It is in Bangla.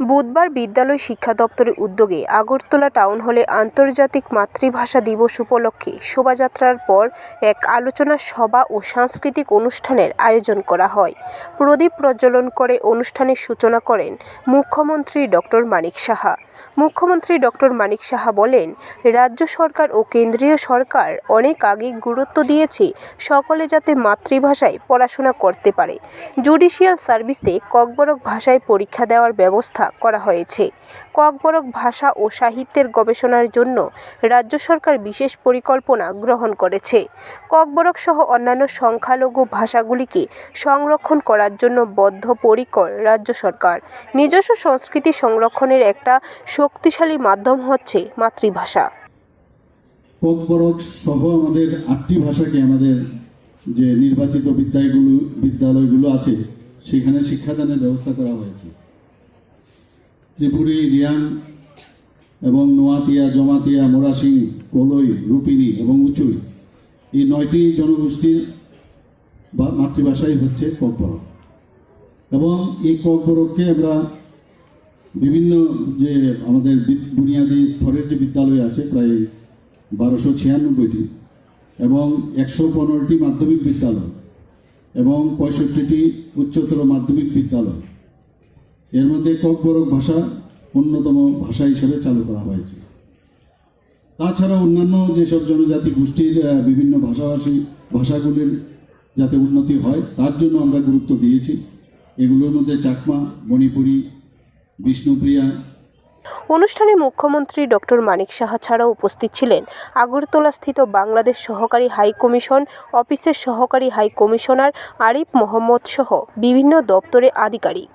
বুধবার বিদ্যালয় শিক্ষা দপ্তরের উদ্যোগে আগরতলা টাউন হলে আন্তর্জাতিক মাতৃভাষা দিবস উপলক্ষে শোভাযাত্রার পর এক আলোচনা সভা ও সাংস্কৃতিক অনুষ্ঠানের আয়োজন করা হয়। প্রদীপ প্রজ্বলন করে অনুষ্ঠানের সূচনা করেন মুখ্যমন্ত্রী ডক্টর মানিক সাহা। মুখ্যমন্ত্রী ডক্টর মানিক সাহা বলেন, রাজ্য সরকার ও কেন্দ্রীয় সরকার অনেক আগে গুরুত্ব দিয়েছে সকলে যাতে মাতৃভাষায় পড়াশোনা করতে পারে। জুডিশিয়াল সার্ভিসে ককবরক ভাষায় পরীক্ষা দেওয়ার ব্যবস্থা করা হয়েছে। ককবরক ভাষা ও সাহিত্যের গবেষণার জন্য রাজ্য সরকার বিশেষ পরিকল্পনা গ্রহণ করেছে। ককবরক সহ অন্যান্য সংখ্যালঘু ভাষাগুলিকে সংরক্ষণ করার জন্য বদ্ধপরিকর রাজ্য সরকার। নিজস্ব সংস্কৃতি সংরক্ষণের একটা শক্তিশালী মাধ্যম হচ্ছে মাতৃভাষা। কোকবরক সহ আমাদের আটটি ভাষাকে আমাদের যে নির্বাচিত বিদ্যালয়গুলো বিদ্যালয়গুলো আছে, সেখানে শিক্ষাদানের ব্যবস্থা করা হয়েছে। ত্রিপুরী রিয়াং এবং নোয়াতিয়া, জমাতিয়া, মোরাসিং কলই রূপিনী এবং উচুই এই নয়টি জনগোষ্ঠীর মাতৃভাষাই হচ্ছে কোকবরক। এবং এই কোকবরককে আমরা বিভিন্ন যে আমাদের বুনিয়াদী স্তরের যে বিদ্যালয় আছে, প্রায় বারোশো ছিয়ানব্বইটি এবং একশো পনেরোটি মাধ্যমিক বিদ্যালয় এবং পঁয়ষট্টিটি উচ্চতর মাধ্যমিক বিদ্যালয়। এর মধ্যে ককবরক ভাষা অন্যতম ভাষা হিসেবে চালু করা হয়েছে। তাছাড়া অন্যান্য যেসব জনজাতি গোষ্ঠীর বিভিন্ন ভাষাভাষী ভাষাগুলির যাতে উন্নতি হয়, তার জন্য আমরা গুরুত্ব দিয়েছি। এগুলোর মধ্যে চাকমা, মণিপুরি, বিষ্ণুপ্রিয়া। অনুষ্ঠানে মুখ্যমন্ত্রী ডক্টর মানিক সাহা ছাড়াও উপস্থিত ছিলেন আগরতলাস্থিত বাংলাদেশ সহকারী হাই কমিশন, অফিসের সহকারী হাই কমিশনার আরিফ মোহাম্মদ সহ বিভিন্ন দপ্তরে আধিকারিক।